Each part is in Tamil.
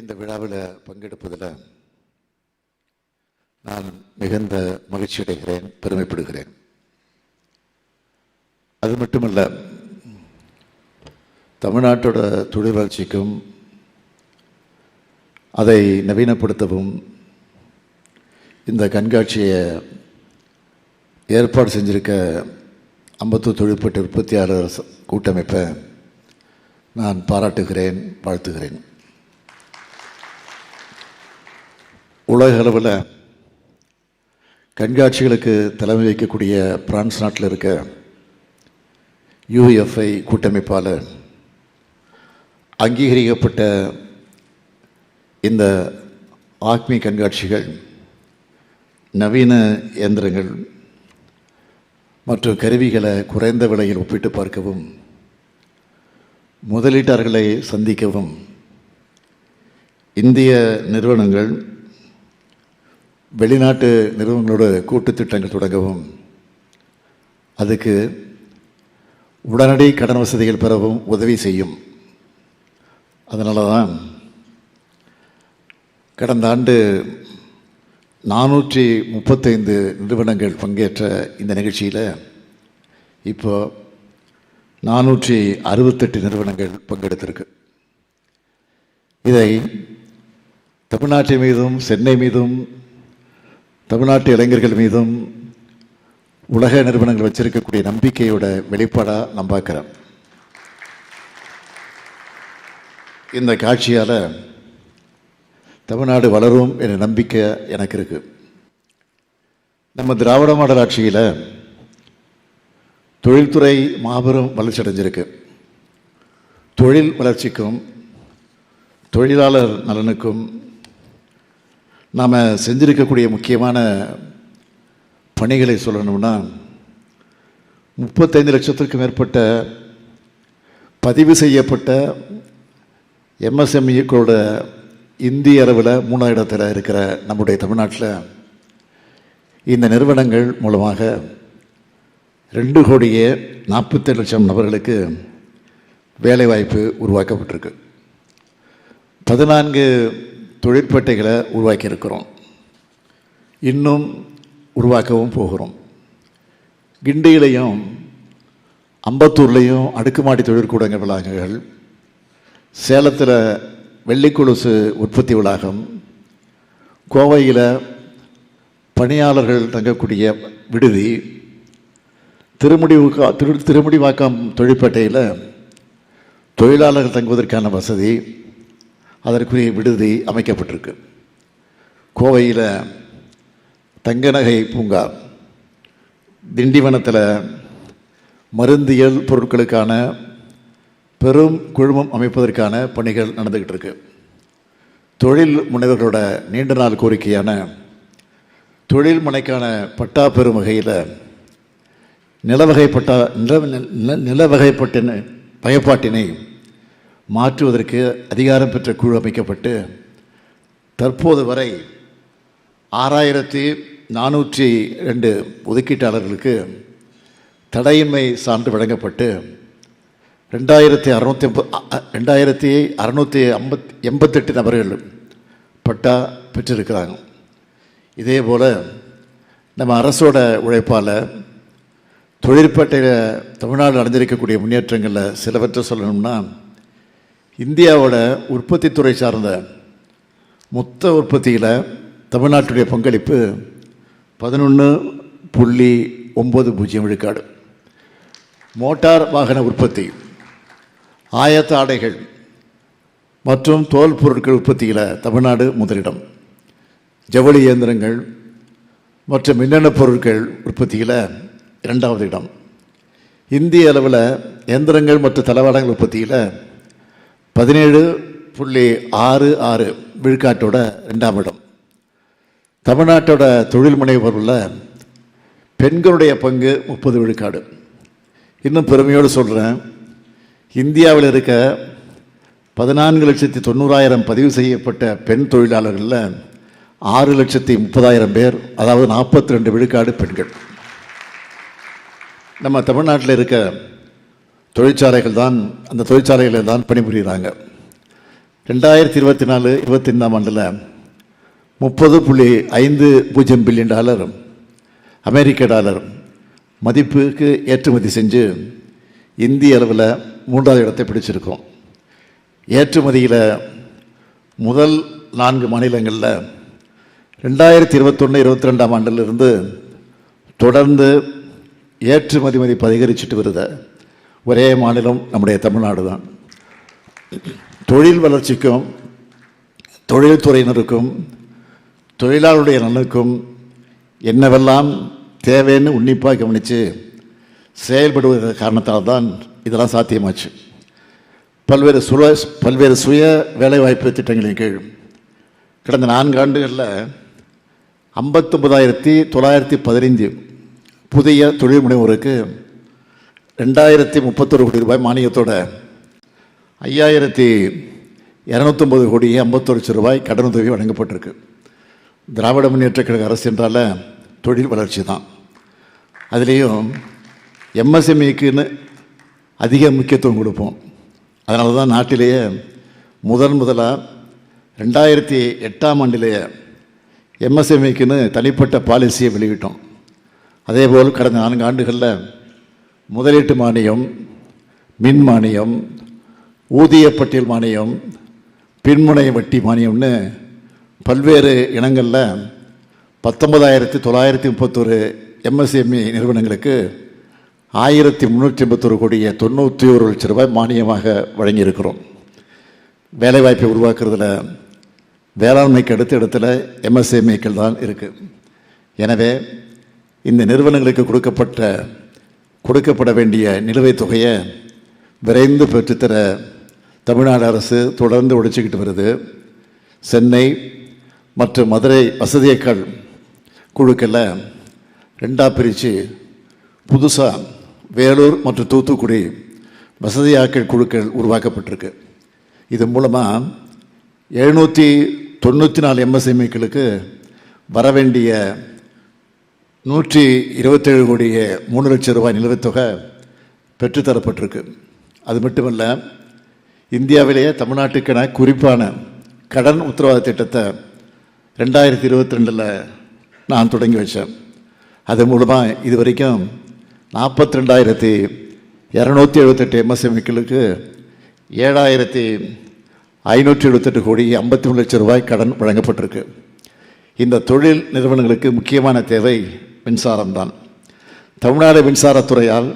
இந்த விழாவில் பங்கெடுப்பதில் நான் மிகுந்த மகிழ்ச்சி அடைகிறேன் பெருமைப்படுகிறேன். அது மட்டுமல்ல தமிழ்நாட்டோட தொழில் வளர்ச்சிக்கும் அதை நவீனப்படுத்தவும் இந்த கண்காட்சியை ஏற்பாடு செஞ்சிருக்க அம்பத்தூர் தொழிற்பட்டு உற்பத்தியாளர் கூட்டமைப்பை நான் பாராட்டுகிறேன் வாழ்த்துகிறேன். உலக அளவில் கண்காட்சிகளுக்கு தலைமை வைக்கக்கூடிய பிரான்ஸ் நாட்டில் இருக்க யூஎஃப்ஐ கூட்டமைப்பால் அங்கீகரிக்கப்பட்ட இந்த ஆக்மி கண்காட்சிகள் நவீன இயந்திரங்கள் மற்றும் கருவிகளை குறைந்த விலையில் ஒப்பிட்டு பார்க்கவும் முதலீட்டாளர்களை சந்திக்கவும் இந்திய நிறுவனங்கள் வெளிநாட்டு நிறுவனங்களோட கூட்டு திட்டங்கள் தொடங்கவும் அதுக்கு உடனடி கடன் வசதிகள் பெறவும் உதவி செய்யும். அதனால தான் கடந்த ஆண்டு நானூற்றி முப்பத்தைந்து நிறுவனங்கள் பங்கேற்ற இந்த நிகழ்ச்சியில் இப்போ நானூற்றி அறுபத்தெட்டு நிறுவனங்கள் பங்கெடுத்திருக்கு. இதை தமிழ்நாட்டின் மீதும் சென்னை மீதும் தமிழ்நாட்டு இளைஞர்கள் மீதும் உலக நிறுவனங்கள் வச்சிருக்கக்கூடிய நம்பிக்கையோட வெளிப்பாடாக நான் பார்க்குறேன். இந்த காட்சியால் தமிழ்நாடு வளரும் என்ற நம்பிக்கை எனக்கு இருக்கு. நம்ம திராவிட மாடல் ஆட்சியில் தொழில்துறை மாபெரும் வளர்ச்சி அடைஞ்சிருக்கு. தொழில் வளர்ச்சிக்கும் தொழிலாளர் நலனுக்கும் நாம் செஞ்சிருக்கக்கூடிய முக்கியமான பணிகளை சொல்லணும்னா முப்பத்தைந்து லட்சத்திற்கும் மேற்பட்ட பதிவு செய்யப்பட்ட எம்எஸ்எம்இக்களோட இந்திய அளவில் மூணா இடத்தில் இருக்கிற நம்முடைய தமிழ்நாட்டில் இந்த நிறுவனங்கள் மூலமாக ரெண்டு கோடியே நாற்பத்தேழு லட்சம் நபர்களுக்கு வேலைவாய்ப்பு உருவாக்கப்பட்டிருக்கு. பதினான்கு தொழிற்பேட்டைகளை உருவாக்கியிருக்கிறோம். இன்னும் உருவாக்கவும் போகிறோம். கிண்டியிலையும் அம்பத்தூர்லேயும் அடுக்குமாடி தொழிற்கூடங்கள் வளாகங்கள் சேலத்தில் வெள்ளிக்கொலுசு உற்பத்தி வளாகம் கோவையில் பணியாளர்கள் தங்கக்கூடிய விடுதி திருமுடிவுக்கா திரு திருமுடிவாக்கம் தொழிற்பேட்டையில் தொழிலாளர்கள் தங்குவதற்கான வசதி அதற்குரிய விடுதி அமைக்கப்பட்டிருக்கு. கோவையில் தங்கநகை பூங்கா திண்டிவனத்தில் மருந்தியல் பொருட்களுக்கான பெரும் குழுமம் அமைப்பதற்கான பணிகள் நடந்துக்கிட்டு இருக்கு தொழில் முனைவர்களோட நீண்ட நாள் கோரிக்கையான தொழில் முனைக்கான பட்டா பெறும் வகையில் நிலவகை பட்டா நில நில- நிலவகைப்பட்டின பயப்பாட்டினை மாற்றுவதற்கு அதிகாரம் பெற்ற குழு அமைக்கப்பட்டு தற்போது வரை ஆறாயிரத்தி நானூற்றி ரெண்டு ஒதுக்கீட்டாளர்களுக்கு தடையின்மை சான்று வழங்கப்பட்டு ரெண்டாயிரத்தி அறுநூத்தி ரெண்டாயிரத்தி அறநூற்றி ஐம்பத் எண்பத்தெட்டு நபர்கள் பட்டா பெற்றிருக்கிறாங்க. இதே போல் நம்ம அரசோட உழைப்பால் தொழிற்பேட்டையில் தமிழ்நாடு அடைஞ்சிருக்கக்கூடிய முன்னேற்றங்களில் சிலவற்றை சொல்லணும்னா இந்தியாவோட உற்பத்தித்துறை சார்ந்த மொத்த உற்பத்தியில் தமிழ்நாட்டுடைய பங்களிப்பு பதினொன்று புள்ளி ஒம்பது பூஜ்ஜியம் விழுக்காடு. மோட்டார் வாகன உற்பத்தி ஆயத்த ஆடைகள் மற்றும் தோல் பொருட்கள் உற்பத்தியில் தமிழ்நாடு முதலிடம். ஜவுளி இயந்திரங்கள் மற்றும் மின்னணு பொருட்கள் உற்பத்தியில் இரண்டாவது இடம். இந்திய அளவில் இயந்திரங்கள் மற்றும் தளவாடங்கள் உற்பத்தியில் பதினேழு புள்ளி ஆறு ஆறு விழுக்காட்டோட ரெண்டாம் இடம். தமிழ்நாட்டோட தொழில் முனைவோரில் பெண்களுடைய பங்கு முப்பது விழுக்காடு. இன்னும் பெருமையோடு சொல்கிறேன் இந்தியாவில் இருக்க பதினான்கு லட்சத்தி தொண்ணூறாயிரம் பதிவு செய்யப்பட்ட பெண் தொழிலாளர்களில் ஆறு லட்சத்தி முப்பதாயிரம் பேர் அதாவது நாற்பத்தி ரெண்டு விழுக்காடு பெண்கள். நம்ம தமிழ்நாட்டில் இருக்க தொழிற்சாலைகள் தான் அந்த தொழிற்சாலைகளில் தான் பணிபுரிகிறாங்க. ரெண்டாயிரத்தி இருபத்தி நாலு இருபத்தி ஐந்தாம் ஆண்டில் முப்பது புள்ளி ஐந்து பூஜ்ஜியம் பில்லியன் டாலர் அமெரிக்க டாலர் மதிப்புக்கு ஏற்றுமதி செஞ்சு இந்திய அளவில் மூன்றாவது இடத்தை பிடிச்சிருக்கோம். ஏற்றுமதியில் முதல் நான்கு மாநிலங்களில் ரெண்டாயிரத்தி இருபத்தொன்று இருபத்தி ரெண்டாம் ஆண்டிலிருந்து தொடர்ந்து ஏற்றுமதி மதிப்பு அதிகரிச்சுட்டு வருது. ஒரே மாநிலம் நம்முடைய தமிழ்நாடு தான். தொழில் வளர்ச்சிக்கும் தொழில்துறையினருக்கும் தொழிலாளருடைய நலனுக்கும் என்னவெல்லாம் தேவைன்னு உன்னிப்பாக கவனித்து செயல்படுவத காரணத்தால் தான் இதெல்லாம் சாத்தியமாச்சு. பல்வேறு சுழ பல்வேறு சுய வேலைவாய்ப்பு திட்டங்களின் கீழ் கடந்த நான்கு ஆண்டுகளில் ஐம்பத்தொம்பதாயிரத்தி தொள்ளாயிரத்தி பதினைஞ்சு புதிய தொழில் முனைவோருக்கு ரெண்டாயிரத்தி முப்பத்தொரு கோடி ரூபாய் மானியத்தோட ஐயாயிரத்தி இரநூத்தொம்பது கோடி ஐம்பத்தொரு லட்சம் ரூபாய் கடனுதவி வழங்கப்பட்டிருக்கு. திராவிட முன்னேற்ற கழக அரசு என்றால் தொழில் வளர்ச்சி தான். அதுலேயும் எம்எஸ்எம்இக்குன்னு அதிக முக்கியத்துவம் கொடுப்போம். அதனால தான் நாட்டிலேயே முதன் முதலாக ரெண்டாயிரத்தி எட்டாம் ஆண்டிலேயே எம்எஸ்எம்இக்குன்னு தனிப்பட்ட பாலிசியை வெளியிட்டோம். அதேபோல் கடந்த நான்கு ஆண்டுகளில் முதலீட்டு மானியம் மின் மானியம் ஊதியப்பட்டியல் மானியம் பின்முனை வட்டி மானியம்னு பல்வேறு இனங்களில் பத்தொன்பதாயிரத்தி தொள்ளாயிரத்தி முப்பத்தொரு எம்எஸ்எம்இ நிறுவனங்களுக்கு ஆயிரத்தி முந்நூற்றி எண்பத்தொரு கோடியே தொண்ணூற்றி ஒரு லட்சம் ரூபாய் மானியமாக வழங்கியிருக்கிறோம். வேலைவாய்ப்பை உருவாக்குறதுல வேளாண்மைக்கு அடுத்த இடத்துல எம்எஸ்எம்இக்கள் தான் இருக்குது எனவே இந்த நிறுவனங்களுக்கு கொடுக்கப்பட்ட கொடுக்கப்பட வேண்டிய நிலுவைத் தொகையை விரைந்து பெற்றுத்தர தமிழ்நாடு அரசு தொடர்ந்து ஒழிச்சிக்கிட்டு வருது. சென்னை மற்றும் மதுரை வசதியக்கள் குழுக்களில் ரெண்டாக பிரித்து புதுசாக வேலூர் மற்றும் தூத்துக்குடி வசதியாக்கள் குழுக்கள் உருவாக்கப்பட்டிருக்கு. இது மூலமாக எழுநூற்றி தொண்ணூற்றி நாலு எம்எஸ்எம்இக்களுக்கு வர வேண்டிய நூற்றி இருபத்தேழு கோடியே மூணு லட்சம் ரூபாய் நிலவத்தொகை பெற்றுத்தரப்பட்டிருக்கு. அது மட்டுமல்ல இந்தியாவிலேயே தமிழ்நாட்டுக்கென குறிப்பான கடன் உத்தரவாத திட்டத்தை ரெண்டாயிரத்தி இருபத்தி ரெண்டில் நான் தொடங்கி வச்சேன். அது மூலமாக இது வரைக்கும் நாற்பத்தி ரெண்டாயிரத்தி இரநூத்தி எழுபத்தெட்டு எம்எஸ்எம்இக்களுக்கு ஏழாயிரத்தி ஐநூற்றி எழுபத்தெட்டு கோடி ஐம்பத்தி மூணு லட்சம் ரூபாய் கடன் வழங்கப்பட்டிருக்கு. இந்த தொழில் நிறுவனங்களுக்கு முக்கியமான தேவை மின்சாரம்தான். தமிழ்நாடு மின்சாரத்துறையால்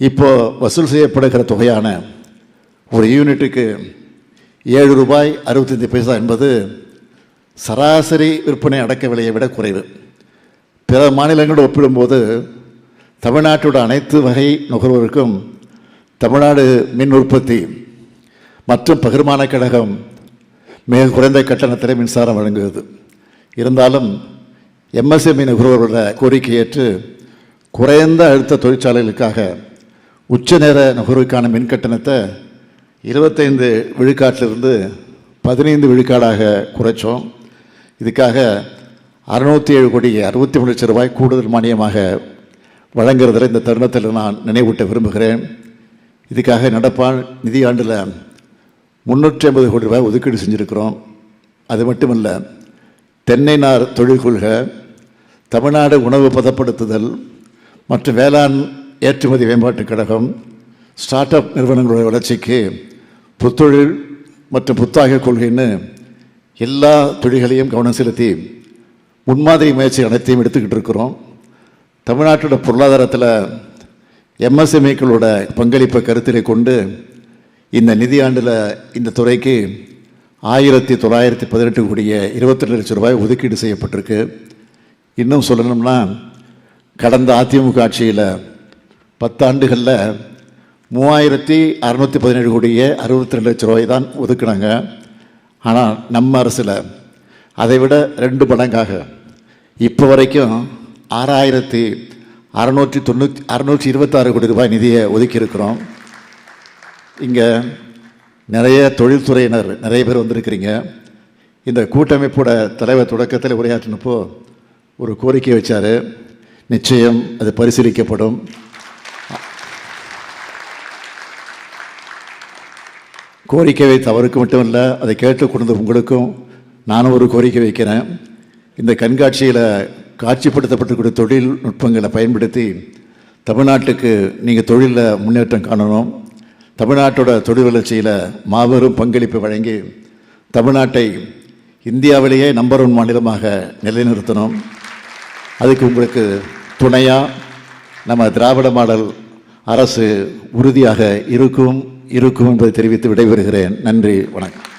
இப்போ வசூல் செய்யப்படுகிற தொகையான ஒரு யூனிட்டுக்கு ஏழு ரூபாய் அறுபத்தஞ்சி பைசா என்பது சராசரி விற்பனை அடக்க விலையை விட குறைவு. பிற மாநிலங்களோடு ஒப்பிடும்போது தமிழ்நாட்டோட அனைத்து வகை நுகர்வோருக்கும் தமிழ்நாடு மின் உற்பத்தி மற்றும் பகிர்மான கழகம் மிக குறைந்த கட்டணத்தில் மின்சாரம் வழங்குகிறது. இருந்தாலும் எம்எஸ்எம்இ நுகர்வோரோட கோரிக்கை ஏற்று குறைந்த அழுத்த தொழிற்சாலைகளுக்காக உச்ச நேர நுகர்வுக்கான மின் கட்டணத்தை இருபத்தைந்து விழுக்காட்டிலிருந்து பதினைந்து விழுக்காடாக குறைச்சோம். இதுக்காக அறுநூற்றி ஏழு கோடி அறுபத்தி மூணு லட்சம் ரூபாய் கூடுதல் மானியமாக வழங்குறதில் இந்த தருணத்தில் நான் நினைவூட்ட விரும்புகிறேன். இதுக்காக நடப்பால் நிதியாண்டில் முந்நூற்றி ஐம்பது கோடி ரூபாய் ஒதுக்கீடு செஞ்சுருக்கிறோம். அது மட்டுமல்ல தென்னை நார் தொழில் கொள்கை தமிழ்நாடு உணவு பதப்படுத்துதல் மற்றும் வேளாண் ஏற்றுமதி மேம்பாட்டுக் கழகம் ஸ்டார்ட் அப் நிறுவனங்களுடைய வளர்ச்சிக்கு புத்தொழில் மற்றும் புத்தாக கொள்கைன்னு எல்லா தொழில்களையும் கவனம் செலுத்தி முன்மாதிரி முயற்சி அனைத்தையும் எடுத்துக்கிட்டு இருக்கிறோம். தமிழ்நாட்டோட பொருளாதாரத்தில் எம்எஸ்எம்இக்களோட பங்களிப்பை கருத்தில் கொண்டு இந்த நிதியாண்டில் இந்த துறைக்கு ஆயிரத்தி தொள்ளாயிரத்தி பதினெட்டு கோடிய இருபத்தி லட்சம் ரூபாய் ஒதுக்கீடு செய்யப்பட்டிருக்கு. இன்னும் சொல்லணும்னா கடந்த அதிமுக ஆட்சியில் பத்தாண்டுகளில் மூவாயிரத்தி அறநூற்றி பதினேழு கோடியே அறுபத்தி ரெண்டு லட்சம் ரூபாய் தான் ஒதுக்குனாங்க. ஆனால் நம்ம அரசில் அதை விட ரெண்டு மடங்காக. இப்போ வரைக்கும் ஆறாயிரத்தி அறநூற்றி தொண்ணூற்றி அறநூற்றி இருபத்தாறு கோடி ரூபாய் நிதியை ஒதுக்கியிருக்கிறோம். இங்கே நிறைய தொழில்துறையினர் நிறைய பேர் வந்திருக்கிறீங்க. இந்த கூட்டமைப்போட தலைவர் தொடக்கத்தில் உரையாற்றினப்போ ஒரு கோரிக்கை வச்சார். நிச்சயம் அது பரிசீலிக்கப்படும். கோரிக்கை வைத்த அவருக்கு மட்டும் இல்லை அதை கேட்டு கொடுத்த உங்களுக்கும் நானும் ஒரு கோரிக்கை வைக்கிறேன். இந்த கண்காட்சியில் காட்சிப்படுத்தப்பட்டிருக்கிற தொழில்நுட்பங்களை பயன்படுத்தி தமிழ்நாட்டுக்கு நீங்கள் தொழிலில் முன்னேற்றம் காணணும். தமிழ்நாட்டோட தொழில் வளர்ச்சியில் மாபெரும் பங்களிப்பு வழங்கி தமிழ்நாட்டை இந்தியாவிலேயே நம்பர் ஒன் மாநிலமாக நிலைநிறுத்தணும் அதுக்கு உங்களுக்கு துணையாக நம்ம திராவிட மாடல் அரசு உறுதியாக இருக்கும் இருக்கும் என்பதை தெரிவித்து விடைபெறுகிறேன். நன்றி வணக்கம்.